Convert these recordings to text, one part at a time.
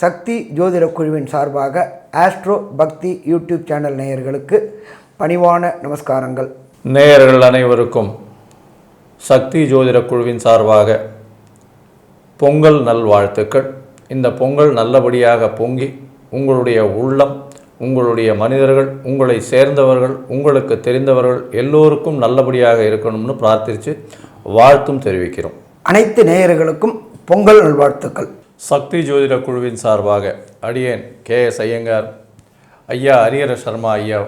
சக்தி ஜோதிட குழுவின் சார்பாக ஆஸ்ட்ரோ பக்தி யூடியூப் சேனல் நேயர்களுக்கு பணிவான நமஸ்காரங்கள். நேயர்கள் அனைவருக்கும் சக்தி ஜோதிட குழுவின் சார்பாக பொங்கல் நல்வாழ்த்துக்கள் இந்த பொங்கல் நல்லபடியாக பொங்கி உங்களுடைய உள்ளம் உங்களுடைய மனிதர்கள் உங்களை சேர்ந்தவர்கள் உங்களுக்கு தெரிந்தவர்கள் எல்லோருக்கும் நல்லபடியாக இருக்கணும்னு பிரார்த்தித்து வாழ்த்தும் தெரிவிக்கிறோம். அனைத்து நேயர்களுக்கும் பொங்கல் நல்வாழ்த்துக்கள். சக்தி ஜோதிட குழுவின் சார்பாக அடியேன் கே எஸ் ஐயங்கார். ஐயா அரியர சர்மா ஐயா.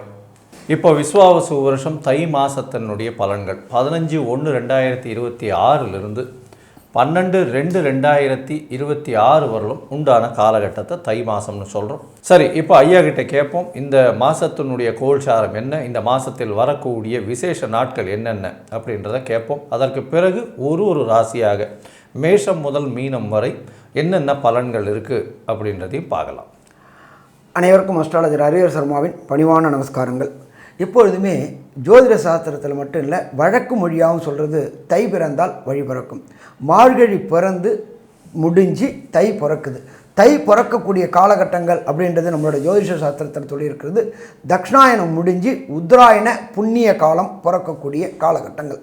இப்போ விஸ்வாவசு வருஷம் தை மாசத்தினுடைய பலன்கள். பதினஞ்சு ஒன்று ரெண்டாயிரத்தி இருபத்தி ஆறிலிருந்து பன்னெண்டு ரெண்டு ரெண்டாயிரத்தி இருபத்தி ஆறு வரலும் உண்டான காலகட்டத்தை தை மாதம்னு சொல்கிறோம் சரி இப்போ ஐயா கிட்ட கேட்போம். இந்த மாதத்தினுடைய கோல்சாரம் என்ன? இந்த மாதத்தில் வரக்கூடிய விசேஷ நாட்கள் என்னென்ன? அப்படின்றத கேட்போம். அதற்கு பிறகு ஒரு ஒரு ராசியாக மேஷம் முதல் மீனம் வரை என்னென்ன பலன்கள் இருக்குது அப்படின்றதையும் பார்க்கலாம். அனைவருக்கும் அஸ்ட்ராலஜர் ஹரிஹர் சர்மாவின் பணிவான நமஸ்காரங்கள். எப்பொழுதுமே ஜோதிட சாஸ்திரத்தில் மட்டும் இல்லை வழக்கு மொழியாகவும் சொல்கிறது தை பிறந்தால் வழி பிறக்கும். மார்கழி பிறந்து முடிஞ்சு தை பிறக்குது. தை பிறக்கக்கூடிய காலகட்டங்கள் அப்படின்றது நம்மளோட ஜோதிஷ சாஸ்திரத்தில் சொல்லியிருக்கிறது. தக்ஷணாயனம் முடிஞ்சு உத்தராயண புண்ணிய காலம் பிறக்கக்கூடிய காலகட்டங்கள்.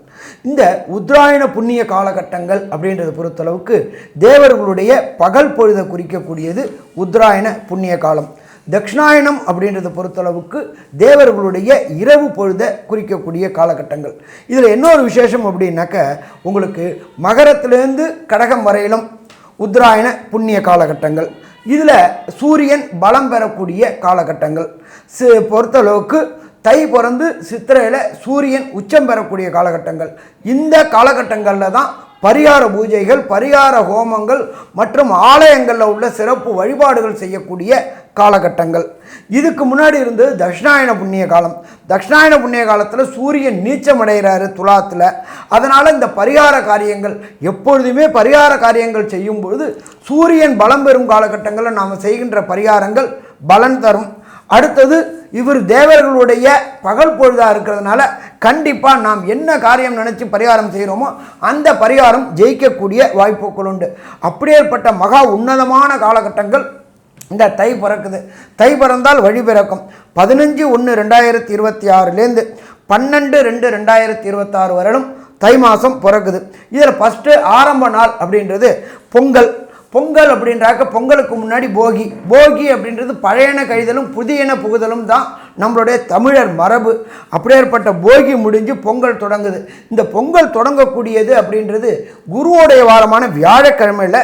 இந்த உத்ராயண புண்ணிய காலகட்டங்கள் அப்படின்றத பொறுத்தளவுக்கு தேவர்களுடைய பகல் பொழுதை குறிக்கக்கூடியது உத்தராயண புண்ணிய காலம். தக்ஷணாயனம் அப்படின்றத பொறுத்தளவுக்கு தேவர்களுடைய இரவு பொழுதை குறிக்கக்கூடிய காலகட்டங்கள். இதில் இன்னொரு விசேஷம் அப்படின்னாக்க உங்களுக்கு மகரத்திலேருந்து கடகம் வரையிலும் உத்தராயண புண்ணிய காலகட்டங்கள். இதில் சூரியன் பலம் பெறக்கூடிய காலகட்டங்கள். சி பொறுத்தளவுக்கு தை பிறந்து சித்திரையில் சூரியன் உச்சம் பெறக்கூடிய காலகட்டங்கள். இந்த காலகட்டங்களில் தான் பரிகார பூஜைகள் பரிகார ஹோமங்கள் மற்றும் ஆலயங்களில் உள்ள சிறப்பு வழிபாடுகள் செய்யக்கூடிய காலகட்டங்கள். இதுக்கு முன்னாடி இருந்தது தட்சிணாயன புண்ணிய காலம். தட்சிணாயன புண்ணிய காலத்தில் சூரியன் நீச்சம் அடைகிறாரு துலாத்தில். அதனால் இந்த பரிகார காரியங்கள் எப்பொழுதுமே பரிகார காரியங்கள் செய்யும்பொழுது சூரியன் பலம் பெறும் காலகட்டங்களில் நாம் செய்கின்ற பரிகாரங்கள் பலன் தரும். அடுத்தது இவர் தேவர்களுடைய பகல் பொழுதாக இருக்கிறதுனால கண்டிப்பாக நாம் என்ன காரியம் நினச்சி பரிகாரம் செய்கிறோமோ அந்த பரிகாரம் ஜெயிக்கக்கூடிய வாய்ப்புகள் உண்டு. அப்படியேற்பட்ட மகா உன்னதமான காலகட்டங்கள் இந்த தை பிறக்குது. தை பிறந்தால் வழி பிறக்கும். பதினஞ்சு ஒன்று ரெண்டாயிரத்தி இருபத்தி ஆறுலேருந்து பன்னெண்டு ரெண்டு ரெண்டாயிரத்தி இருபத்தாறு வரலும் தை மாதம் பிறக்குது. இதில் ஃபஸ்ட்டு ஆரம்ப நாள் அப்படின்றது பொங்கல். பொங்கல் அப்படின்றாக்க பொங்கலுக்கு முன்னாடி போகி. போகி அப்படின்றது பழையன கழிதலும் புதியன புகுதலும் தான் நம்மளுடைய தமிழர் மரபு. அப்படியேற்பட்ட போகி முடிஞ்சு பொங்கல் தொடங்குது. இந்த பொங்கல் தொடங்கக்கூடியது அப்படின்றது குருவோடைய வாரமான வியாழக்கிழமையில்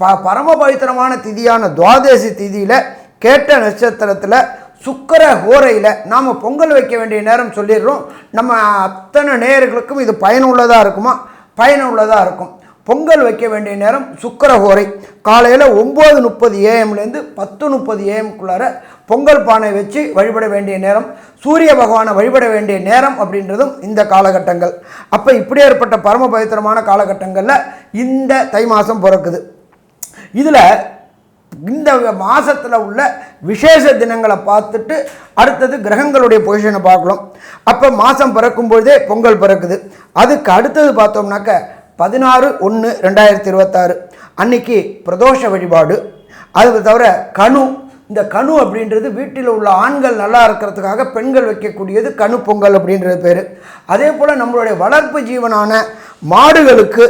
ப பரம பவித்திரமான திதியான துவாதசி திதியில் கேட்ட நட்சத்திரத்தில் சுக்கர ஹோரையில் நாம் பொங்கல் வைக்க வேண்டிய நேரம் சொல்லிடுறோம். நம்ம அத்தனை நேர்களுக்கும் இது பயனுள்ளதாக இருக்குமா? பயனுள்ளதாக இருக்கும். பொங்கல் வைக்க வேண்டிய நேரம் சுக்கர ஹோரை காலையில் ஒம்பது முப்பது ஏஎம்லேருந்து பத்து முப்பது ஏஎம்குள்ளார பொங்கல் பானை வச்சு வழிபட வேண்டிய நேரம் சூரிய பகவானை வழிபட வேண்டிய நேரம் அப்படின்றதும் இந்த காலகட்டங்கள். அப்போ இப்படி ஏற்பட்ட பரம பவித்திரமான காலகட்டங்களில் இந்த தை மாதம் பிறக்குது. இதில் இந்த மாதத்தில் உள்ள விசேஷ தினங்களை பார்த்துட்டு அடுத்தது கிரகங்களுடைய பொசிஷனை பார்க்கலாம் அப்போ மாதம் பிறக்கும்பொழுதே பொங்கல் பிறக்குது. அதுக்கு அடுத்தது பார்த்தோம்னாக்க பதினாறு ஒன்று ரெண்டாயிரத்தி இருபத்தாறு. அன்னைக்கு பிரதோஷ வழிபாடு. அது தவிர கணு இந்த கணு அப்படின்றது வீட்டில் உள்ள ஆண்கள் நல்லா இருக்கிறதுக்காக பெண்கள் வைக்கக்கூடியது கணு பொங்கல் அப்படின்றது பேர். அதே போல் நம்மளுடைய வளர்ப்பு ஜீவனான மாடுகளுக்கு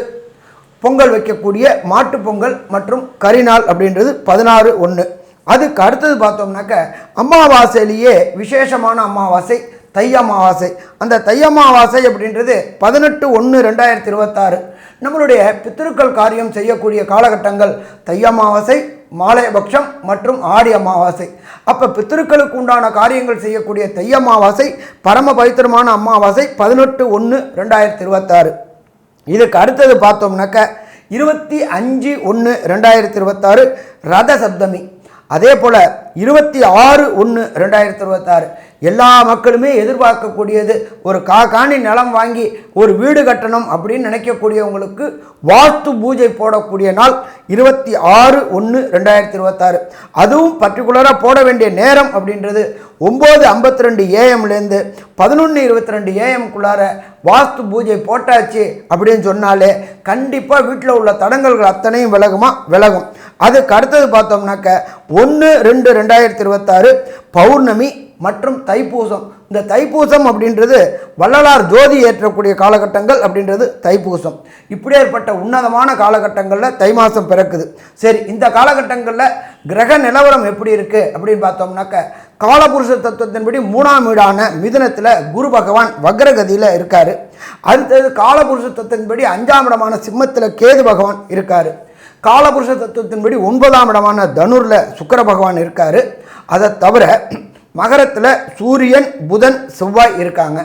பொங்கல் வைக்கக்கூடிய மாட்டு பொங்கல் மற்றும் கரிநாள் அப்படின்றது பதினாறு ஒன்று அதுக்கு அடுத்தது பார்த்தோம்னாக்க அமாவாசையிலேயே விசேஷமான அமாவாசை தை அமாவாசை. அந்த தை அமாவாசை அப்படின்றது பதினெட்டு ஒன்று ரெண்டாயிரத்தி இருபத்தாறு. நம்மளுடைய பித்திருக்கள் காரியம் செய்யக்கூடிய காலகட்டங்கள் தை அமாவாசை மாலையபக்ஷம் மற்றும் ஆடி அமாவாசை. அப்போ பித்திருக்களுக்கு உண்டான காரியங்கள் செய்யக்கூடிய தை அமாவாசை பரம பவித்திரமான அமாவாசை பதினெட்டு ஒன்று ரெண்டாயிரத்தி இருபத்தாறு. இதுக்கு அடுத்தது பார்த்தோம்னாக்க இருபத்தி அஞ்சு ஒன்று ரெண்டாயிரத்தி இருபத்தாறு ரத சப்தமி. அதே போல் இருபத்தி ஆறு ஒன்று ரெண்டாயிரத்தி இருபத்தாறு. எல்லா மக்களுமே எதிர்பார்க்கக்கூடியது. ஒரு கா காணி நிலம் வாங்கி ஒரு வீடு கட்டணும் அப்படின்னு நினைக்கக்கூடியவங்களுக்கு வாஸ்து பூஜை போடக்கூடிய நாள் இருபத்தி ஆறு ஒன்று ரெண்டாயிரத்தி இருபத்தாறு. அதுவும் பர்டிகுலராக போட வேண்டிய நேரம் அப்படின்றது ஒம்பது ஐம்பத்தி ரெண்டு ஏஎம்லேருந்து பதினொன்று இருபத்தி ரெண்டு ஏஎம்குள்ளார வாஸ்து பூஜை போட்டாச்சு அப்படின்னு சொன்னாலே கண்டிப்பாக வீட்டில் உள்ள தடங்கல்கள் அத்தனையும் விலகுமா? விலகும். அதுக்கு அடுத்தது பார்த்தோம்னாக்க ஒன்று ரெண்டு ரெண்டாயிரத்தி இருபத்தாறு பௌர்ணமி மற்றும் தைப்பூசம். இந்த தைப்பூசம் அப்படின்றது வள்ளலார் ஜோதி ஏற்றக்கூடிய காலகட்டங்கள் அப்படின்றது தைப்பூசம். இப்படி ஏற்பட்ட உன்னதமான காலகட்டங்களில் தை மாதம் பிறக்குது. சரி இந்த காலகட்டங்களில் கிரக நிலவரம் எப்படி இருக்குது அப்படின்னு பார்த்தோம்னாக்க காலபுருஷ தத்துவத்தின்படி மூணாம் வீடான மிதுனத்தில் குரு பகவான் வக்ரகதியில் இருக்கார். அடுத்தது காலபுருஷ தத்துவத்தின்படி அஞ்சாம் இடமான சிம்மத்தில் கேது பகவான் இருக்கார். காலபுருஷ தத்துவத்தின்படி ஒன்பதாம் இடமான தனுரில் சுக்கர பகவான் இருக்கார். அதை தவிர மகரத்தில் சூரியன் புதன் செவ்வாய் இருக்காங்க.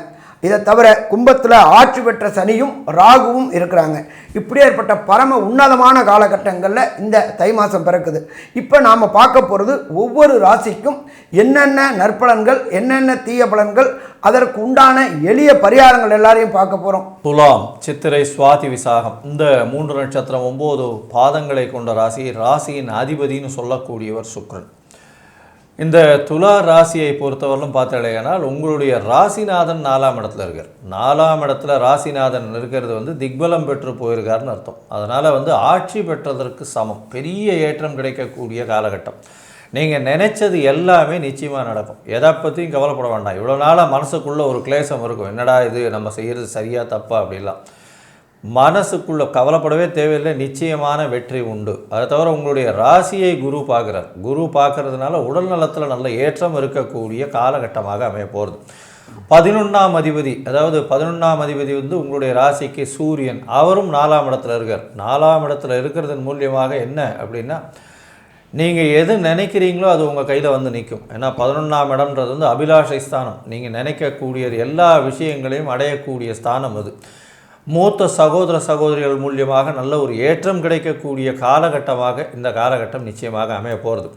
இதை தவிர கும்பத்தில் ஆட்சி பெற்ற சனியும் ராகுவும் இருக்கிறாங்க. இப்படி ஏற்பட்ட பரம உன்னதமான காலகட்டங்களில் இந்த தை மாதம் பிறக்குது. இப்போ நாம் பார்க்க போகிறது ஒவ்வொரு ராசிக்கும் என்னென்ன நற்பலன்கள் என்னென்ன தீய பலன்கள் அதற்கு உண்டான எளிய பரிகாரங்கள் எல்லாரையும் பார்க்க போகிறோம் துலாம் சித்திரை சுவாதி விசாகம். இந்த மூன்று நட்சத்திரம் ஒம்பது பாதங்களை கொண்ட ராசி ராசியின் அதிபதின்னு சொல்லக்கூடியவர் சுக்ரன். இந்த துலா ராசியை பொறுத்தவரையிலும் பார்த்தாலேனால் உங்களுடைய ராசிநாதன் நாலாம் இடத்துல இருக்கார். நாலாம் இடத்துல ராசிநாதன் இருக்கிறது வந்து திக்பலம் பெற்று போயிருக்காருன்னு அர்த்தம். அதனால் வந்து ஆட்சி பெற்றதற்கு சமம். பெரிய ஏற்றம் கிடைக்கக்கூடிய காலகட்டம். நீங்கள் நினச்சது எல்லாமே நிச்சயமாக நடக்கும். எதை பற்றியும் கவலைப்பட வேண்டாம். இவ்வளோ நாளாக மனசுக்குள்ளே ஒரு கிளேசம் இருக்கும். என்னடா இது? நம்ம செய்கிறது சரியாக தப்பா அப்படிலாம். மனசுக்குள்ள கவலைப்படவே தேவையில்லை நிச்சயமான வெற்றி உண்டு. அதை தவிர உங்களுடைய ராசியை குரு பார்க்குறார். குரு பார்க்கறதுனால உடல் நலத்தில் நல்ல ஏற்றம் இருக்கக்கூடிய காலகட்டமாக அமைய போகிறது பதினொன்றாம் அதிபதி அதாவது பதினொன்றாம் அதிபதி வந்து உங்களுடைய ராசிக்கு சூரியன். அவரும் நாலாம் இடத்துல இருக்கார். நாலாம் இடத்துல இருக்கிறதன் மூலியமாக என்ன அப்படின்னா நீங்கள் எது நினைக்கிறீங்களோ அது உங்கள் கையில் வந்து நிற்கும் ஏன்னா பதினொன்றாம் இடம்ன்றது வந்து அபிலாஷை ஸ்தானம். நீங்கள் நினைக்கக்கூடியது எல்லா விஷயங்களையும் அடையக்கூடிய ஸ்தானம் அது. மூத்த சகோதர சகோதரிகள் மூலியமாக நல்ல ஒரு ஏற்றம் கிடைக்கக்கூடிய காலகட்டமாக இந்த காலகட்டம் நிச்சயமாக அமைய போகிறது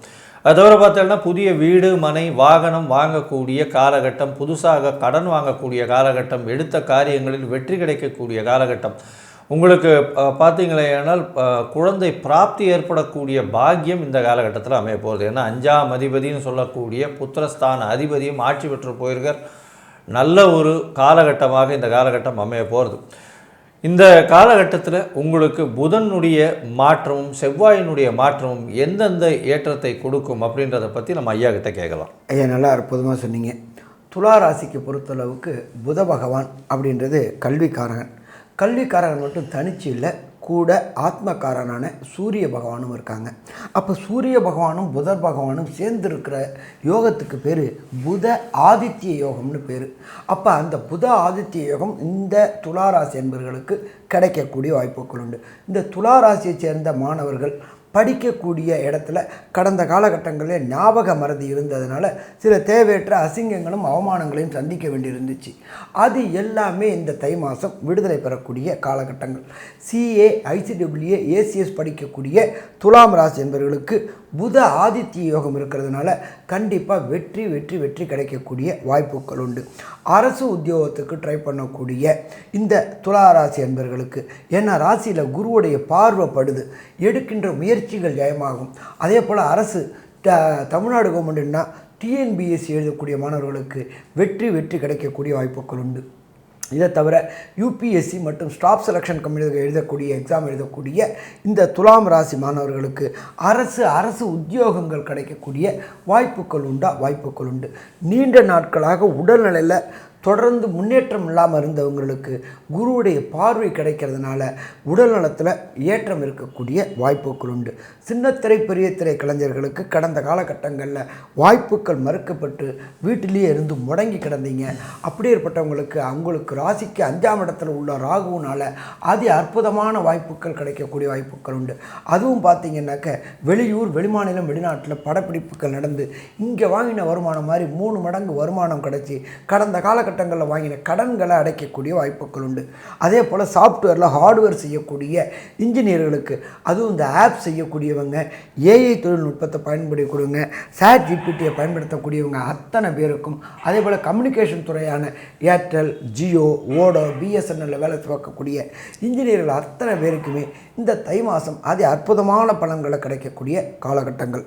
அது தவிர பார்த்தோம்னா புதிய வீடு மனை வாகனம் வாங்கக்கூடிய காலகட்டம் புதுசாக கடன் வாங்கக்கூடிய காலகட்டம் எடுத்த காரியங்களில் வெற்றி கிடைக்கக்கூடிய காலகட்டம். உங்களுக்கு பார்த்தீங்களேனால் குழந்தை பிராப்தி ஏற்படக்கூடிய பாக்கியம் இந்த காலகட்டத்தில் அமைய போகிறது ஏன்னா அஞ்சாம் அதிபதினு சொல்லக்கூடிய புத்திரஸ்தான அதிபதியும் ஆட்சி பெற்று போயிருக்கார். நல்ல ஒரு காலகட்டமாக இந்த காலகட்டம் அமைய போகிறது இந்த காலகட்டத்தில் உங்களுக்கு புதனுடைய மாற்றமும் செவ்வாயினுடைய மாற்றமும் எந்தெந்த ஏற்றத்தை கொடுக்கும் அப்படின்றத பற்றி நம்ம ஐயா கிட்ட கேட்கலாம். ஐயா நல்லா அற்புதமாக சொன்னீங்க. துலா ராசிக்கு பொறுத்தளவுக்கு புத பகவான் அப்படின்றது கல்விக்காரகன். கல்விக்காரகன் மட்டும் தனிச்சு இல்லை. கூட ஆத்மக்காரனான சூரிய பகவானும் இருக்காங்க. அப்போ சூரிய பகவானும் புதர் பகவானும் சேர்ந்து இருக்கிற யோகத்துக்கு பேர் புத ஆதித்ய யோகம்னு பேர். அப்போ அந்த புத ஆதித்ய யோகம் இந்த துளாராசி என்பவர்களுக்கு கிடைக்கக்கூடிய வாய்ப்புகள் உண்டு. இந்த துளாராசியை சேர்ந்த மாணவர்கள் படிக்கக்கூடிய இடத்துல கடந்த காலகட்டங்களில் ஞாபக மறதி இருந்ததுனால சில தேவையற்ற அசிங்கங்களும் அவமானங்களையும் சந்திக்க வேண்டியிருந்துச்சு. அது எல்லாமே இந்த தை மாதம் விடுதலை பெறக்கூடிய காலகட்டங்கள். சிஏ ஐசிடபிள்யூஏ ஏசிஎஸ் படிக்கக்கூடிய துலாம் ராசி என்பவர்களுக்கு புத ஆதித்ய யோகம் இருக்கிறதுனால கண்டிப்பாக வெற்றி வெற்றி வெற்றி கிடைக்கக்கூடிய வாய்ப்புகள் உண்டு. அரசு உத்தியோகத்துக்கு ட்ரை பண்ணக்கூடிய இந்த துலா ராசி என்பவர்களுக்கு ஏன்னா ராசியில் குருவுடைய பார்வைப்படுது எடுக்கின்ற முயற்சிகள் ஜெயமாகும். அதே போல் அரசு த தமிழ்நாடு கவர்மெண்ட்னா டிஎன்பிஎஸ்சி எழுதக்கூடிய மாணவர்களுக்கு வெற்றி வெற்றி கிடைக்கக்கூடிய வாய்ப்புகள் உண்டு. இதை தவிர யூபிஎஸ்சி மற்றும் ஸ்டாப் செலெக்ஷன் கமிட்டி எழுதக்கூடிய எக்ஸாம் எழுதக்கூடிய இந்த துலாம் ராசி மாணவர்களுக்கு அரசு அரசு உத்தியோகங்கள் கிடைக்கக்கூடிய வாய்ப்புகள் உண்டா? வாய்ப்புகள் உண்டு. நீண்ட நாட்களாக உடல்நிலையில் தொடர்ந்து முன்னேற்றம் இல்லாமல் இருந்தவங்களுக்கு குருவுடைய பார்வை கிடைக்கிறதுனால உடல் நலத்தில் ஏற்றம் இருக்கக்கூடிய வாய்ப்புகள் உண்டு. சின்னத்திரை பெரிய திரை கலைஞர்களுக்கு கடந்த காலகட்டங்களில் வாய்ப்புகள் மறுக்கப்பட்டு வீட்டிலேயே இருந்து முடங்கி கிடந்தீங்க. அப்படி ஏற்பட்டவங்களுக்கு அவங்களுக்கு ராசிக்கு அஞ்சாம் இடத்துல உள்ள ராகுனால் அதி அற்புதமான வாய்ப்புகள் கிடைக்கக்கூடிய வாய்ப்புகள் உண்டு. அதுவும் பார்த்தீங்கன்னாக்க வெளியூர் வெளிமாநிலம் வெளிநாட்டில் படப்பிடிப்புகள் நடந்து இங்கே வாங்கின வருமானம் மாதிரி மூணு மடங்கு வருமானம் கிடச்சி கடந்த காலகட்டம் காலகட்டங்களில் வாங்கின கடன்களை அடைக்கக்கூடிய வாய்ப்புகள் உண்டு. அதே போல் சாஃப்ட்வேரில் ஹார்ட்வேர் செய்யக்கூடிய இன்ஜினியர்களுக்கு அதுவும் இந்த ஆப் செய்யக்கூடியவங்க ஏஐ தொழில்நுட்பத்தை பயன்படுத்தக்கூடியவங்க சேட் ஜிபிடியை பயன்படுத்தக்கூடியவங்க அத்தனை பேருக்கும் அதே போல் கம்யூனிகேஷன் துறையான ஏர்டெல் ஜியோ ஓடோ பிஎஸ்என்எல்ல வேலை பார்க்கக்கூடிய இன்ஜினியர்கள் அத்தனை பேருக்குமே இந்த தை மாதம் அதி அற்புதமான பலன்களை கிடைக்கக்கூடிய காலகட்டங்கள்.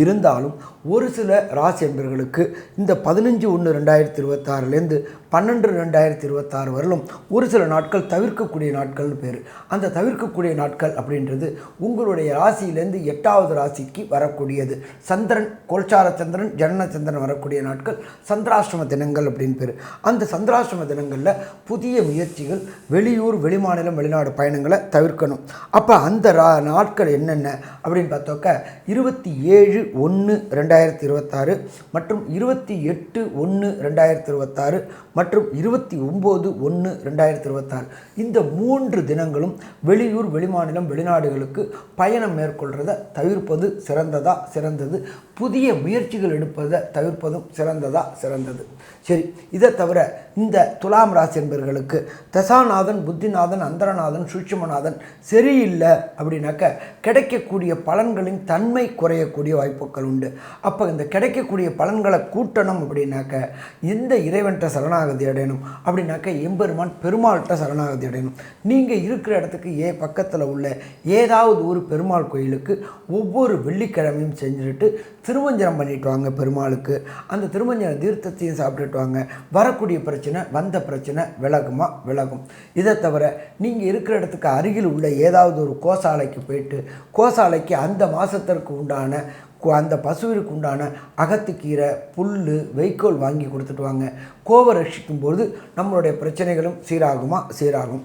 இருந்தாலும் ஒரு சில ராசி என்பர்களுக்கு இந்த பதினஞ்சு ஒன்று ரெண்டாயிரத்தி இருபத்தாறுலேருந்து பன்னெண்டு ரெண்டாயிரத்தி இருபத்தாறு வரலும் ஒரு சில நாட்கள் தவிர்க்கக்கூடிய நாட்கள்னு பேர். அந்த தவிர்க்கக்கூடிய நாட்கள் அப்படின்றது உங்களுடைய ராசியிலேருந்து எட்டாவது ராசிக்கு வரக்கூடியது. சந்திரன் கோல்சார சந்திரன் ஜனன சந்திரன் வரக்கூடிய நாட்கள் சந்திராஷ்டம தினங்கள் அப்படின்னு பேர். அந்த சந்திராஷ்டம தினங்களில் புதிய முயற்சிகள் வெளியூர் வெளிமாநிலம் வெளிநாடு பயணங்களை தவிர்க்கணும். அப்போ அந்த ரா நாட்கள் என்னென்ன அப்படின்னு பார்த்தோக்க இருபத்தி ஏழு ஒன்று ரெண்டாயிரத்தி இருபத்தாறு மற்றும் இருபத்தி எட்டு ஒன்று ரெண்டாயிரத்தி இருபத்தாறு மற்றும் இருபத்தி ஒம்பது ஒன்று ரெண்டாயிரத்தி இருபத்தாறு இந்த மூன்று தினங்களும் வெளியூர் வெளிமாநிலம் வெளிநாடுகளுக்கு பயணம் மேற்கொள்கிறத தவிர்ப்பது சிறந்ததா சிறந்தது? புதிய முயற்சிகள் எடுப்பதை தவிர்ப்பதும் சிறந்ததா சிறந்தது? சரி இதை தவிர இந்த துலாம் ராசி என்பவர்களுக்கு தசாநாதன் புத்திநாதன் அந்தரநாதன் சூட்சுமநாதன் சரியில்லை அப்படின்னாக்க கிடைக்கக்கூடிய பலன்களின் தன்மை குறையக்கூடிய வாய்ப்புகள் உண்டு. அப்போ இந்த கிடைக்கக்கூடிய பலன்களை கூட்டணும் அப்படின்னாக்க எந்த இறைவன்கிட்ட சரணாகதி அடையணும். அப்படின்னாக்க எம்பெருமான் பெருமாள்கிட்ட சரணாகதி அடையணும். நீங்கள் இருக்கிற இடத்துக்கு ஏ பக்கத்தில் உள்ள ஏதாவது ஒரு பெருமாள் கோயிலுக்கு ஒவ்வொரு வெள்ளிக்கிழமையும் செஞ்சுட்டு திருமஞ்சனம் பண்ணிட்டு வாங்க பெருமாளுக்கு. அந்த திருமஞ்சன தீர்த்தத்தையும் சாப்பிட்டுட்டு வாங்க. வரக்கூடிய பிரச்சனை வந்த பிரச்சனை விலகுமா? விலகும். இதை தவிர நீங்கள் இருக்கிற இடத்துக்கு அருகில் உள்ள ஏதாவது ஒரு கோசாலைக்கு போயிட்டு கோசாலைக்கு அந்த மாதத்திற்கு உண்டான அந்த பசுவிற்கு உண்டான அகத்துக்கீரை புல் வைக்கோல் வாங்கி கொடுத்துட்டு வாங்க. கோவை ரட்சிக்கும் பொழுது நம்மளுடைய பிரச்சனைகளும் சீராகுமா? சீராகும்.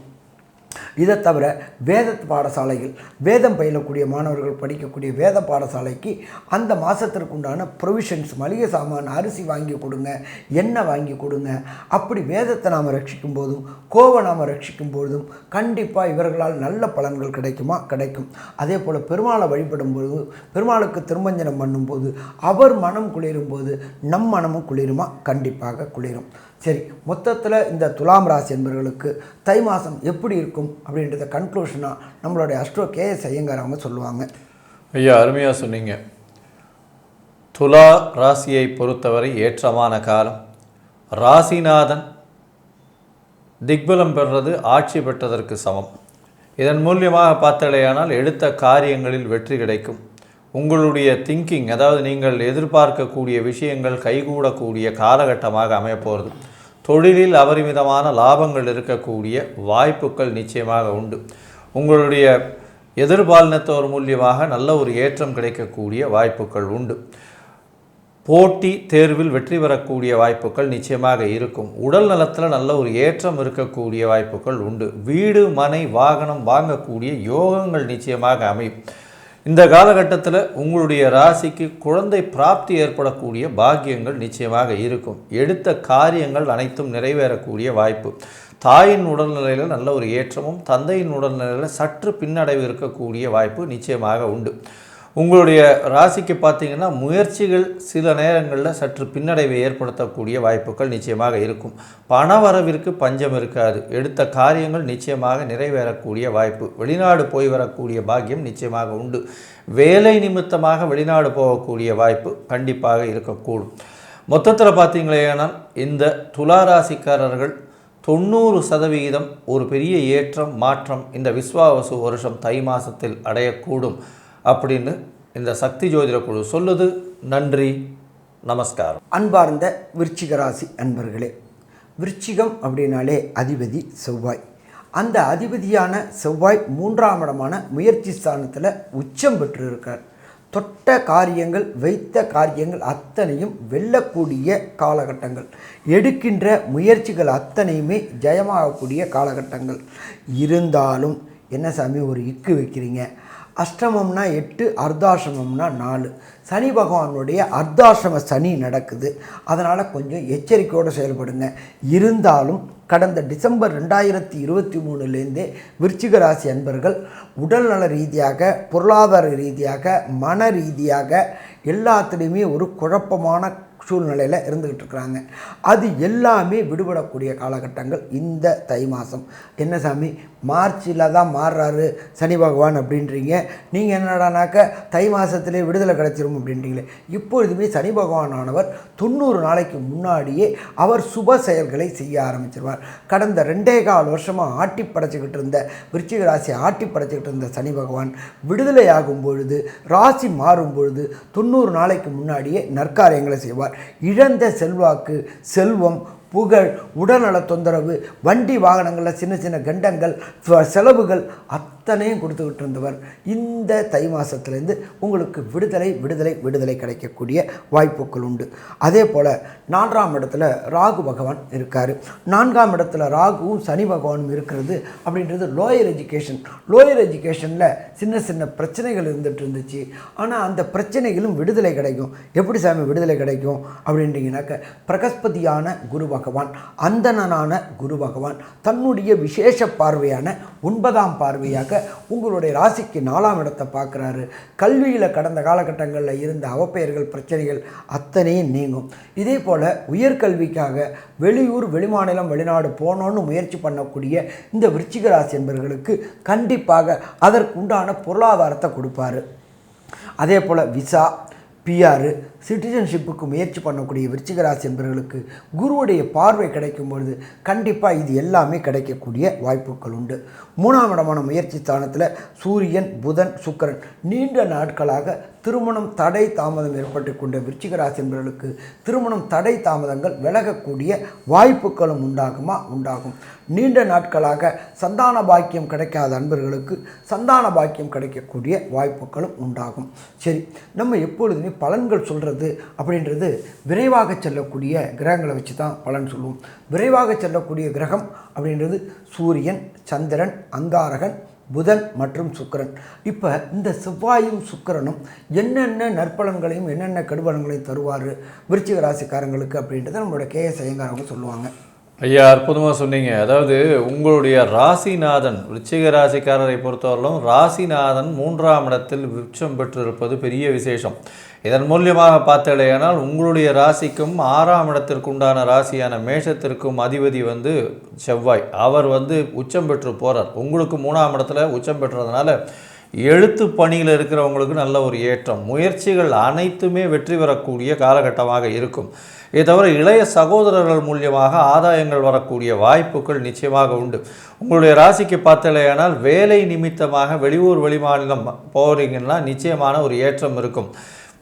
இதை தவிர வேத பாடசாலைகள் வேதம் பயிலக்கூடிய மாணவர்கள் படிக்கக்கூடிய வேத பாடசாலைக்கு அந்த மாதத்திற்கு உண்டான ப்ரொவிஷன்ஸ் மளிகை சாமான் அரிசி வாங்கி கொடுங்க எண்ணெய் வாங்கி கொடுங்க. அப்படி வேதத்தை நாம் ரட்சிக்கும் போதும் கோவை நாம் ரட்சிக்கும் போதும் கண்டிப்பாக இவர்களால் நல்ல பலன்கள் கிடைக்குமா? கிடைக்கும். அதே போல் பெருமாளை வழிபடும் போது பெருமாளுக்கு திருமஞ்சனம் பண்ணும்போது அவர் மனம் குளிரும் போது நம் மனமும் குளிருமா? கண்டிப்பாக குளிரும். சரி மொத்தத்தில் இந்த துலாம் ராசி என்பவர்களுக்கு தை மாதம் எப்படி இருக்கும் அப்படின்றத கன்க்ளூஷனாக நம்மளுடைய அஸ்ட்ரோ கேஎஸ் ஐயங்கார் அவங்க சொல்லுவாங்க. ஐயா அருமையாக சொன்னீங்க. துலா ராசியை பொறுத்தவரை ஏற்றமான காலம். ராசிநாதன் திக்பலம் பெறுறது ஆட்சி பெற்றதற்கு சமம். இதன் மூலியமாக பார்த்தலையானால் எடுத்த காரியங்களில் வெற்றி கிடைக்கும். உங்களுடைய திங்கிங் அதாவது நீங்கள் எதிர்பார்க்கக்கூடிய விஷயங்கள் கைகூடக்கூடிய காலகட்டமாக அமையப்போகிறது தொழிலில் அபரிமிதமான லாபங்கள் இருக்கக்கூடிய வாய்ப்புகள் நிச்சயமாக உண்டு. உங்களுடைய எதிர்பாலினத்தோர் மூலியமாக நல்ல ஒரு ஏற்றம் கிடைக்கக்கூடிய வாய்ப்புகள் உண்டு. போட்டி தேர்வில் வெற்றி பெறக்கூடிய வாய்ப்புகள் நிச்சயமாக இருக்கும். உடல் நலத்தில் நல்ல ஒரு ஏற்றம் இருக்கக்கூடிய வாய்ப்புகள் உண்டு. வீடு மனை வாகனம் வாங்கக்கூடிய யோகங்கள் நிச்சயமாக அமையும். இந்த காலகட்டத்தில் உங்களுடைய ராசிக்கு குழந்தை பிராப்தி ஏற்படக்கூடிய பாக்கியங்கள் நிச்சயமாக இருக்கும். எடுத்த காரியங்கள் அனைத்தும் நிறைவேறக்கூடிய வாய்ப்பு. தாயின் உடல்நிலையில் நல்ல ஒரு ஏற்றமும் தந்தையின் உடல்நிலையில் சற்று பின்னடைவு இருக்கக்கூடிய வாய்ப்பு நிச்சயமாக உண்டு. உங்களுடைய ராசிக்கு பார்த்தீங்கன்னா முயற்சிகள் சில நேரங்களில் சற்று பின்னடைவை ஏற்படுத்தக்கூடிய வாய்ப்புகள் நிச்சயமாக இருக்கும். பண வரவிற்கு பஞ்சம் இருக்காது. எடுத்த காரியங்கள் நிச்சயமாக நிறைவேறக்கூடிய வாய்ப்பு. வெளிநாடு போய் வரக்கூடிய பாக்கியம் நிச்சயமாக உண்டு. வேலை நிமித்தமாக வெளிநாடு போகக்கூடிய வாய்ப்பு கண்டிப்பாக இருக்கக்கூடும். மொத்தத்தில் பார்த்தீங்களேனா இந்த துலா ராசிக்காரர்கள் தொண்ணூறு சதவிகிதம் ஒரு பெரிய ஏற்றம் மாற்றம் இந்த விஸ்வாவசு வருஷம் தை மாதத்தில் அடையக்கூடும். அப்படின்னு இந்த சக்தி ஜோதிட குழு சொல்லுது. நன்றி. நமஸ்காரம். அன்பார்ந்த விருச்சிக ராசி அன்பர்களே விருச்சிகம் அப்படின்னாலே அதிபதி செவ்வாய். அந்த அதிபதியான செவ்வாய் மூன்றாம் இடமான முயற்சி ஸ்தானத்தில் உச்சம் பெற்றிருக்கார். தொட்ட காரியங்கள் வைத்த காரியங்கள் அத்தனையும் வெல்லக்கூடிய காலகட்டங்கள். எடுக்கின்ற முயற்சிகள் அத்தனையுமே ஜெயமாகக்கூடிய காலகட்டங்கள். இருந்தாலும் என்ன சாமி ஒரு இக்கு வைக்கிறீங்க? அஷ்டமம்னா எட்டு அர்த்தாசிரமம்னா நாலு. சனி பகவானுடைய அர்த்தாசிரம சனி நடக்குது. அதனால் கொஞ்சம் எச்சரிக்கையோடு செயல்படுங்க. இருந்தாலும் கடந்த டிசம்பர் ரெண்டாயிரத்தி இருபத்தி மூணுலேருந்தே விருச்சிக ராசி அன்பர்கள் உடல்நல ரீதியாக பொருளாதார ரீதியாக மன ரீதியாக எல்லாத்துலேயுமே ஒரு குழப்பமான சூழ்நிலையில் இருந்துக்கிட்டு இருக்கிறாங்க அது எல்லாமே விடுபடக்கூடிய காலகட்டங்கள் இந்த தை மாதம் என்ன சாமி? மார்ச்சில் தான் மாறுறாரு சனி பகவான் அப்படின்றீங்க. நீங்கள் என்னடானாக்க தை மாதத்திலே விடுதலை கிடச்சிரும் அப்படின்றீங்களே. இப்பொழுதுமே சனி பகவானானவர் தொண்ணூறு நாளைக்கு முன்னாடியே அவர் சுப செயல்களை செய்ய ஆரம்பிச்சிருவார். கடந்த ரெண்டே கால் வருஷமாக ஆட்டி படைச்சிக்கிட்டு இருந்த விருச்சிக ராசி ஆட்டி படைச்சிக்கிட்டு இருந்த சனி பகவான் விடுதலையாகும் பொழுது ராசி மாறும் பொழுது தொண்ணூறு நாளைக்கு முன்னாடியே நற்காரியங்களை செய்வார். இழந்த செல்வாக்கு செல்வம் புகழ் உடல்நல தொந்தரவு வண்டி வாகனங்களில் சின்ன சின்ன கண்டங்கள் செலவுகள் செலவுகள் அத்தனையும் கொடுத்துக்கிட்டு இருந்தவர் இந்த தை மாதத்துலேருந்து உங்களுக்கு விடுதலை விடுதலை விடுதலை கிடைக்கக்கூடிய வாய்ப்புகள் உண்டு. அதே போல் நான்காம் இடத்துல ராகு பகவான் இருக்கார். நான்காம் இடத்துல ராகுவும் சனி பகவானும் இருக்கிறது அப்படின்றது லோயர் எஜுகேஷன் லோயர் எஜுகேஷனில் சின்ன சின்ன பிரச்சனைகள் இருந்துகிட்டு இருந்துச்சு. ஆனால் அந்த பிரச்சனைகளும் விடுதலை கிடைக்கும். எப்படி சாமி விடுதலை கிடைக்கும்? அப்படின்றீங்கன்னாக்க பிரகஸ்பதியான குரு பகவான் அந்தணனான குரு பகவான் தன்னுடைய விசேஷ பார்வையான ஒன்பதாம் பார்வையாக உங்களுடைய ராசிக்கு நாலாம் இடத்தை பார்க்குறாரு. கல்வியில் கடந்த காலகட்டங்களில் இருந்த அவப்பெயர்கள் பிரச்சனைகள் அத்தனையும் நீங்கும். இதே போல் உயர்கல்விக்காக வெளியூர் வெளிமாநிலம் வெளிநாடு போகணுன்னு முயற்சி பண்ணக்கூடிய இந்த விருச்சிக ராசி என்பவர்களுக்கு கண்டிப்பாக அதற்குண்டான பொருளாதாரத்தை கொடுப்பாரு. அதே போல் விசா பிஆர் சிட்டிசன்ஷிப்புக்கு முயற்சி பண்ணக்கூடிய விருச்சிகராசி என்பவர்களுக்கு குருவுடைய பார்வை கிடைக்கும் பொழுது கண்டிப்பாக இது எல்லாமே கிடைக்கக்கூடிய வாய்ப்புகள் உண்டு. மூணாம் இடமான முயற்சி ஸ்தானத்தில் சூரியன் புதன் சுக்கரன் நீண்ட நாட்களாக திருமணம் தடை தாமதம் ஏற்பட்டு கொண்ட விருச்சிகராசி என்பவர்களுக்கு திருமணம் தடை தாமதங்கள் விலகக்கூடிய வாய்ப்புகளும் உண்டாகுமா? உண்டாகும். நீண்ட நாட்களாக சந்தான பாக்கியம் கிடைக்காத அன்பர்களுக்கு சந்தான பாக்கியம் கிடைக்கக்கூடிய வாய்ப்புகளும் உண்டாகும். சரி நம்ம எப்பொழுதுமே பலன்கள் சொல்கிறது அப்படின்றது விரைவாக செல்லக்கூடிய கிரகங்களை வச்சு தான் பலன் சொல்லுவோம் விரைவாக செல்லக்கூடிய கிரகம் அப்படின்றது சூரியன் சந்திரன் அங்காரகன் புதன் மற்றும் சுக்கிரன். இப்போ இந்த செவ்வாயும் சுக்கரனும் என்னென்ன நற்பலன்களையும் என்னென்ன கெடுபலன்களையும் தருவார் விருச்சிக ராசிக்காரங்களுக்கு அப்படின்றத நம்மளோட கேஎஸ் ஐயங்காரவங்க சொல்லுவாங்க. ஐயா அற்புதமாக சொன்னீங்க. அதாவது உங்களுடைய ராசிநாதன் விருச்சிக ராசிக்காரரை பொறுத்தவரையிலும் ராசிநாதன் மூன்றாம் இடத்தில் உச்சம் பெற்றிருப்பது பெரிய விசேஷம். இதன் மூலியமாக பார்த்தலையானால் உங்களுடைய ராசிக்கும் ஆறாம் இடத்திற்கு உண்டான ராசியான மேஷத்திற்கும் அதிபதி வந்து செவ்வாய். அவர் வந்து உச்சம் பெற்று போகிறார் உங்களுக்கு மூணாம் இடத்துல உச்சம் பெற்றதுனால எழுத்து பணியில் இருக்கிறவங்களுக்கு நல்ல ஒரு ஏற்றம். முயற்சிகள் அனைத்துமே வெற்றி பெறக்கூடிய காலகட்டமாக இருக்கும். இதை தவிர இளைய சகோதரர்கள் மூலியமாக ஆதாயங்கள் வரக்கூடிய வாய்ப்புகள் நிச்சயமாக உண்டு. உங்களுடைய ராசிக்கு பார்த்தலையானால் வேலை நிமித்தமாக வெளியூர் வெளிமாநிலம் போகிறீங்கன்னா நிச்சயமான ஒரு ஏற்றம் இருக்கும்.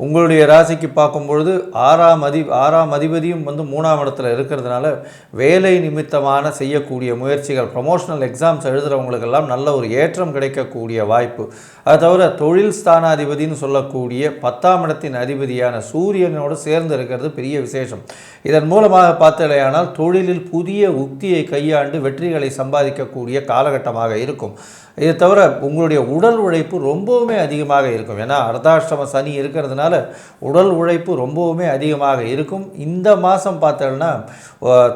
உங்களுடைய ராசிக்கு பார்க்கும்பொழுது ஆறாம் அதி ஆறாம் அதிபதியும் வந்து மூணாம் இடத்துல இருக்கிறதுனால வேலை நிமித்தமான செய்யக்கூடிய முயற்சிகள் ப்ரொமோஷனல் எக்ஸாம்ஸ் எழுதுகிறவங்களுக்கெல்லாம் நல்ல ஒரு ஏற்றம் கிடைக்கக்கூடிய வாய்ப்பு. அது தவிர தொழில் ஸ்தானாதிபதினு சொல்லக்கூடிய பத்தாம் இடத்தின் அதிபதியான சூரியனோடு சேர்ந்து இருக்கிறது பெரிய விசேஷம். இதன் மூலமாக பார்த்தலையானால் தொழிலில் புதிய உக்தியை கையாண்டு வெற்றிகளை சம்பாதிக்கக்கூடிய காலகட்டமாக இருக்கும். இதை தவிர உங்களுடைய உடல் உழைப்பு ரொம்பவுமே அதிகமாக இருக்கும். ஏன்னா அர்த்தாஷ்டம சனி இருக்கிறதுனால உடல் உழைப்பு ரொம்பவுமே அதிகமாக இருக்கும். இந்த மாதம் பார்த்தோம்னா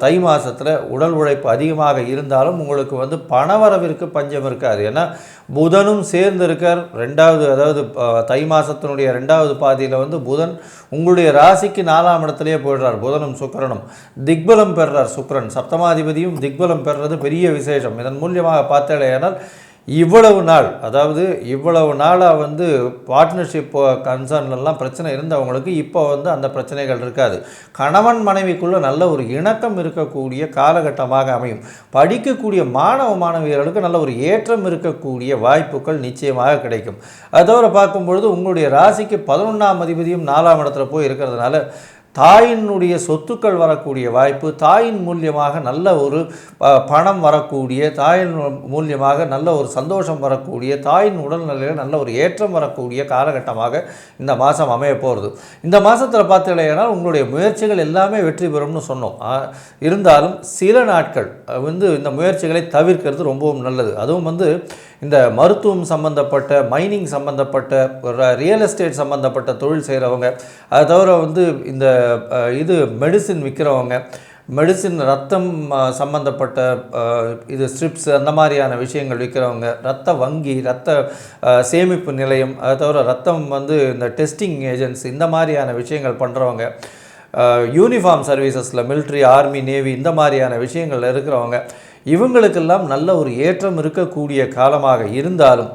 தை மாதத்தில் உடல் உழைப்பு அதிகமாக இருந்தாலும் உங்களுக்கு வந்து பணவரவிற்கு பஞ்சம் இருக்காது. ஏன்னா புதனும் சேர்ந்து இருக்கார் ரெண்டாவது அதாவது தை மாதத்தினுடைய ரெண்டாவது பாதியில் வந்து புதன் உங்களுடைய ராசிக்கு நாலாம் இடத்துலையே போயிடுறார். புதனும் சுக்கரனும். திக்பலம் பெறுறார் சுக்கரன். சப்தமாதிபதியும் திக்பலம் பெறுறது பெரிய விசேஷம். இதன் மூலியமாக பார்த்தேனால் இவ்வளவு நாள் அதாவது இவ்வளவு நாளாக வந்து பார்ட்னர்ஷிப் கன்சர்ன்லாம் பிரச்சனை இருந்தவங்களுக்கு இப்போ வந்து அந்த பிரச்சனைகள் இருக்காது. கணவன் மனைவிக்குள்ளே நல்ல ஒரு இணக்கம் இருக்கக்கூடிய காலகட்டமாக அமையும். படிக்கக்கூடிய மாணவ மாணவியர்களுக்கு நல்ல ஒரு ஏற்றம் இருக்கக்கூடிய வாய்ப்புகள் நிச்சயமாக கிடைக்கும். அதோட பார்க்கும் பார்க்கும்பொழுது உங்களுடைய ராசிக்கு பதினொன்றாம் அதிபதியும் நாலாம் இடத்துல போய் இருக்கிறதுனால தாயினுடைய சொத்துக்கள் வரக்கூடிய வாய்ப்பு தாயின் மூலியமாக நல்ல ஒரு பணம் வரக்கூடிய தாயின் மூலியமாக நல்ல ஒரு சந்தோஷம் வரக்கூடிய தாயின் உடல்நிலையில் நல்ல ஒரு ஏற்றம் வரக்கூடிய காலகட்டமாக இந்த மாதம் அமைய போகிறது இந்த மாதத்தில் பார்த்தீங்கன்னா உங்களுடைய முயற்சிகள் எல்லாமே வெற்றி பெறும்னு சொன்னோம். இருந்தாலும் சில நாட்கள் வந்து இந்த முயற்சிகளை தவிர்க்கிறது ரொம்பவும் நல்லது. அதுவும் வந்து இந்த மருத்துவம் சம்பந்தப்பட்ட மைனிங் சம்பந்தப்பட்ட ரியல் எஸ்டேட் சம்மந்தப்பட்ட தொழில் செய்கிறவங்க அதை தவிர வந்து இந்த இது மெடிசின் விற்கிறவங்க மெடிசின் ரத்தம் சம்மந்தப்பட்ட சம்பந்தப்பட்ட இது ஸ்ட்ரிப்ஸ் அந்த மாதிரியான விஷயங்கள் விற்கிறவங்க ரத்த வங்கி ரத்த சேமிப்பு நிலையம் அதை தவிர ரத்தம் வந்து இந்த டெஸ்டிங் ஏஜென்ட்ஸ் இந்த மாதிரியான விஷயங்கள் பண்ணுறவங்க யூனிஃபார்ம் சர்வீசஸில் மிலிட்ரி ஆர்மி நேவி இந்த மாதிரியான விஷயங்கள் இருக்கிறவங்க. இவங்களுக்கெல்லாம் நல்ல ஒரு ஏற்றம் இருக்கக்கூடிய காலமாக இருந்தாலும்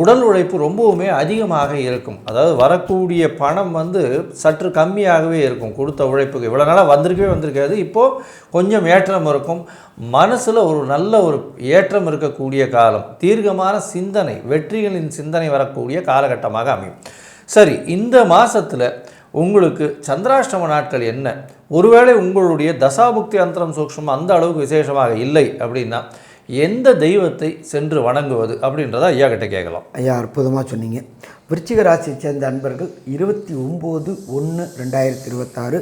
உடல் உழைப்பு ரொம்பவுமே அதிகமாக இருக்கும். அதாவது வரக்கூடிய பணம் வந்து சற்று கம்மியாகவே இருக்கும். கொடுத்த உழைப்புக்கு இவ்வளோ நாளாக வந்திருக்கவே வந்திருக்காது. இப்போது கொஞ்சம் ஏற்றம் இருக்கும். மனசில் ஒரு நல்ல ஒரு ஏற்றம் இருக்கக்கூடிய காலம். தீர்க்கமான சிந்தனை வெற்றிகளின் சிந்தனை வரக்கூடிய காலகட்டமாக அமையும். சரி இந்த மாதத்தில் உங்களுக்கு சந்திராஷ்டம நாட்கள் என்ன? ஒருவேளை உங்களுடைய தசாபுக்தி அந்தரம் சூக்ஷம் அந்த அளவுக்கு விசேஷமாக இல்லை அப்படின்னா எந்த தெய்வத்தை சென்று வணங்குவது அப்படின்றத ஐயா கிட்ட கேட்கலாம். ஐயா அற்புதமாக சொன்னீங்க. விருச்சிக ராசியை சேர்ந்த அன்பர்கள் இருபத்தி ஒம்பது ஒன்று ரெண்டாயிரத்தி இருபத்தாறு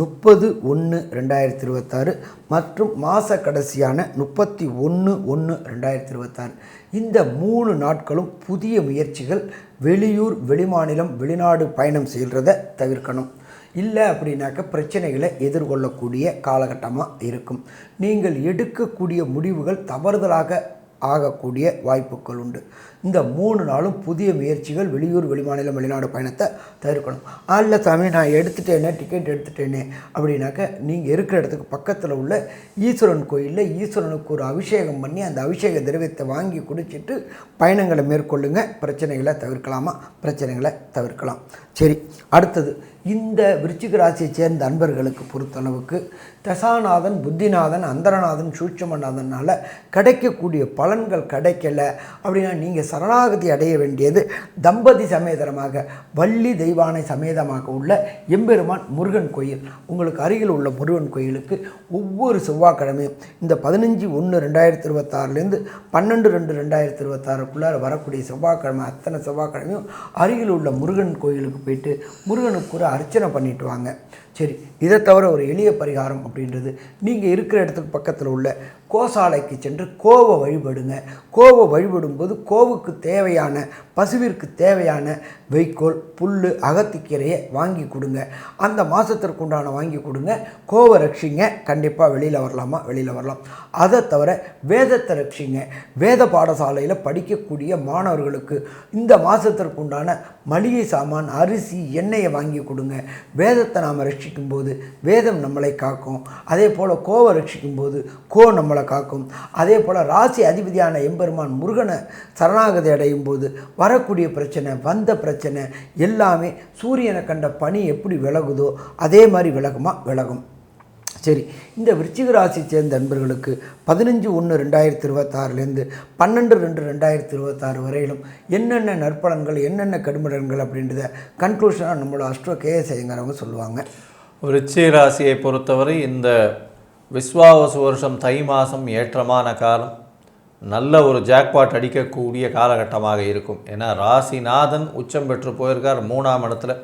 முப்பது ஒன்று ரெண்டாயிரத்தி இருபத்தாறு மற்றும் மாத கடைசியான முப்பத்தி ஒன்று ஒன்று ரெண்டாயிரத்தி இருபத்தாறு. இந்த மூணு நாட்களும் புதிய முயற்சிகள் வெளியூர் வெளிமாநிலம் வெளிநாடு பயணம் செய்கிறத தவிர்க்கணும். இல்லை அப்படின்னாக்க பிரச்சனைகளை எதிர்கொள்ளக்கூடிய காலகட்டமாக இருக்கும். நீங்கள் எடுக்கக்கூடிய முடிவுகள் தவறுதலாக ஆகக்கூடிய வாய்ப்புகள் உண்டு. இந்த மூணு நாளும் புதிய முயற்சிகள் வெளியூர் வெளிமாநிலம் வெளிநாடு பயணத்தை தவிர்க்கணும். அல்ல சாமி நான் எடுத்துட்டேனே டிக்கெட் எடுத்துட்டேனே அப்படின்னாக்க நீங்கள் இருக்கிற இடத்துக்கு பக்கத்தில் உள்ள ஈஸ்வரன் கோயிலில் ஈஸ்வரனுக்கு ஒரு அபிஷேகம் பண்ணி அந்த அபிஷேக திரவியத்தை வாங்கி குடிச்சிட்டு பயணங்களை மேற்கொள்ளுங்க. பிரச்சனைகளை தவிர்க்கலாமா? பிரச்சனைகளை தவிர்க்கலாம். சரி அடுத்தது. இந்த விருச்சிக ராசியை சேர்ந்த அன்பர்களுக்கு பொறுத்தளவுக்கு தசாநாதன் புத்திநாதன் அந்தரநாதன் சூட்சமநாதனால் கிடைக்கக்கூடிய பலன்கள் கிடைக்கல அப்படின்னா நீங்கள் சரணாகதி அடைய வேண்டியது தம்பதி சமேதரமாக வள்ளி தெய்வானை சமேதமாக உள்ள எம்பெருமான் முருகன் கோயில். உங்களுக்கு அருகில் உள்ள முருகன் கோயிலுக்கு ஒவ்வொரு செவ்வாய்க்கிழமையும் இந்த பதினஞ்சு ஒன்று ரெண்டாயிரத்தி இருபத்தாறுலேருந்து பன்னெண்டு ரெண்டு ரெண்டாயிரத்தி இருபத்தாறுக்குள்ளார வரக்கூடிய செவ்வாய்க்கிழமை அத்தனை செவ்வாய்க்கிழமையும் அருகில் உள்ள முருகன் கோயிலுக்கு போயிட்டு முருகனுக்கு ஒரு அர்ச்சனை பண்ணிட்டு வாங்க. சரி இதை தவிர ஒரு எளிய பரிகாரம் அப்படின்றது. நீங்கள் இருக்கிற இடத்துக்கு பக்கத்தில் உள்ள கோசாலைக்கு சென்று கோவை வழிபடுங்க. கோவை வழிபடும்போது கோவுக்கு தேவையான பசுவிற்கு தேவையான வைக்கோல் புல் அகத்திக்கீரையை வாங்கி கொடுங்க. அந்த மாதத்திற்கு உண்டான வாங்கி கொடுங்க. கோவை ரட்சிங்க கண்டிப்பாக வெளியில் வரலாமா? வெளியில் வரலாம். அதை தவிர வேதத்தை ரட்சிங்க. வேத பாடசாலையில் படிக்கக்கூடிய மாணவர்களுக்கு இந்த மாதத்திற்கு உண்டான மளிகை சாமான் அரிசி எண்ணெயை வாங்கி கொடுங்க. வேதத்தை நாம் ரட்சிக்கும் போது வேதம் நம்மளை காக்கும். அதே போல் கோவை ரட்சிக்கும் போது கோ நம்மளை காக்கும். அதே போல் ராசி அதிபதியான எம்பெருமான் முருகனை சரணாகதி அடையும் போது வரக்கூடிய பிரச்சனை வந்த பிரச்சனை எல்லாமே சூரியனை கண்ட பனி எப்படி விலகுதோ அதே மாதிரி விலகுமா? விலகும். சரி இந்த விருச்சிக ராசி சேர்ந்த நண்பர்களுக்கு பதினஞ்சு ஒன்று ரெண்டாயிரத்தி இருபத்தாறுலேருந்து பன்னெண்டு ரெண்டு ரெண்டாயிரத்தி இருபத்தாறு வரையிலும் என்னென்ன நற்பலன்கள் என்னென்ன கடுமடன்கள் அப்படின்றத கன்க்ளூஷனாக நம்மளோட அஷ்டோ கேஎஸ் ஐயங்காரவங்க சொல்லுவாங்க. விருச்சிக ராசியை பொறுத்தவரை இந்த விஸ்வாவசு வருஷம் தை மாதம் ஏற்றமான காலம். நல்ல ஒரு ஜாக்பாட் அடிக்கக்கூடிய காலகட்டமாக இருக்கும். ஏன்னா ராசிநாதன் உச்சம் பெற்று போயிருக்கார். மூணாம் இடத்துல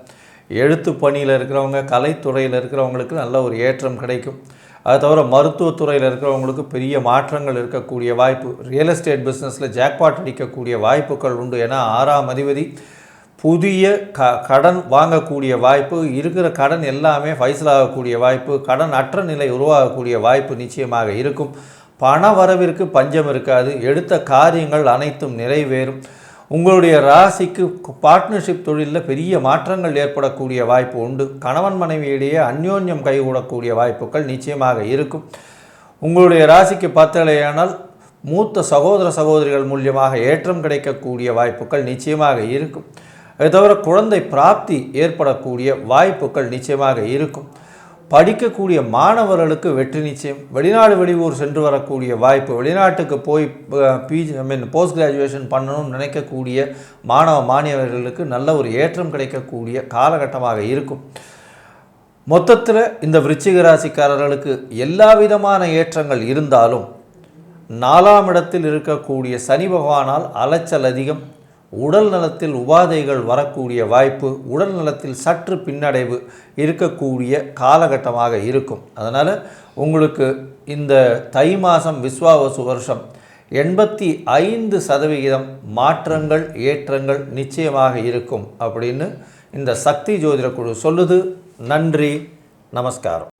எழுத்து பணியில் இருக்கிறவங்க கலைத்துறையில் இருக்கிறவங்களுக்கு நல்ல ஒரு ஏற்றம் கிடைக்கும். அது தவிர மருத்துவத்துறையில் இருக்கிறவங்களுக்கு பெரிய மாற்றங்கள் இருக்கக்கூடிய வாய்ப்பு. ரியல் எஸ்டேட் பிஸ்னஸில் ஜாக்பாட் அடிக்கக்கூடிய வாய்ப்புகள் உண்டு. ஏன்னா ஆறாம் அதிபதி புதிய க கடன் வாங்கக்கூடிய வாய்ப்பு. இருக்கிற கடன் எல்லாமே ஃபைசலாகக்கூடிய வாய்ப்பு. கடன் அற்ற நிலை உருவாகக்கூடிய வாய்ப்பு நிச்சயமாக இருக்கும். பண வரவிற்கு பஞ்சம் இருக்காது. எடுத்த காரியங்கள் அனைத்தும் நிறைவேறும். உங்களுடைய ராசிக்கு பார்ட்னர்ஷிப் தொழிலில் பெரிய மாற்றங்கள் ஏற்படக்கூடிய வாய்ப்பு உண்டு. கணவன் மனைவியிடையே அந்யோன்யம் கைகூடக்கூடிய வாய்ப்புகள் நிச்சயமாக இருக்கும். உங்களுடைய ராசிக்கு பார்த்தலையானால் மூத்த சகோதர சகோதரிகள் மூலியமாக ஏற்றம் கிடைக்கக்கூடிய வாய்ப்புகள் நிச்சயமாக இருக்கும். அது தவிர குழந்தை பிராப்தி ஏற்படக்கூடிய வாய்ப்புகள் நிச்சயமாக இருக்கும். படிக்கக்கூடிய மாணவர்களுக்கு வெற்றி நிச்சயம். வெளிநாடு வெளியூர் சென்று வரக்கூடிய வாய்ப்பு. வெளிநாட்டுக்கு போய் PG I mean post graduation பண்ணணும்னு நினைக்கக்கூடிய மாணவ மாணவர்களுக்கு நல்ல ஒரு ஏற்றம் கிடைக்கக்கூடிய காலகட்டமாக இருக்கும். மொத்தத்தில் இந்த விருச்சிக ராசிக்காரர்களுக்கு எல்லா விதமான ஏற்றங்கள் இருந்தாலும் நாலாம் இடத்தில் இருக்கக்கூடிய சனி பகவானால் அலைச்சல் அதிகம். உடல் நலத்தில் உபாதைகள் வரக்கூடிய வாய்ப்பு உடல் நலத்தில் சற்று பின்னடைவு இருக்கக்கூடிய காலகட்டமாக இருக்கும். அதனால் உங்களுக்கு இந்த தை மாதம் விஸ்வாவசு வருஷம் எண்பத்தி ஐந்து சதவிகிதம் மாற்றங்கள் ஏற்றங்கள் நிச்சயமாக இருக்கும் அப்படின்னு இந்த சக்தி ஜோதிட குழு சொல்லுது. நன்றி நமஸ்காரம்.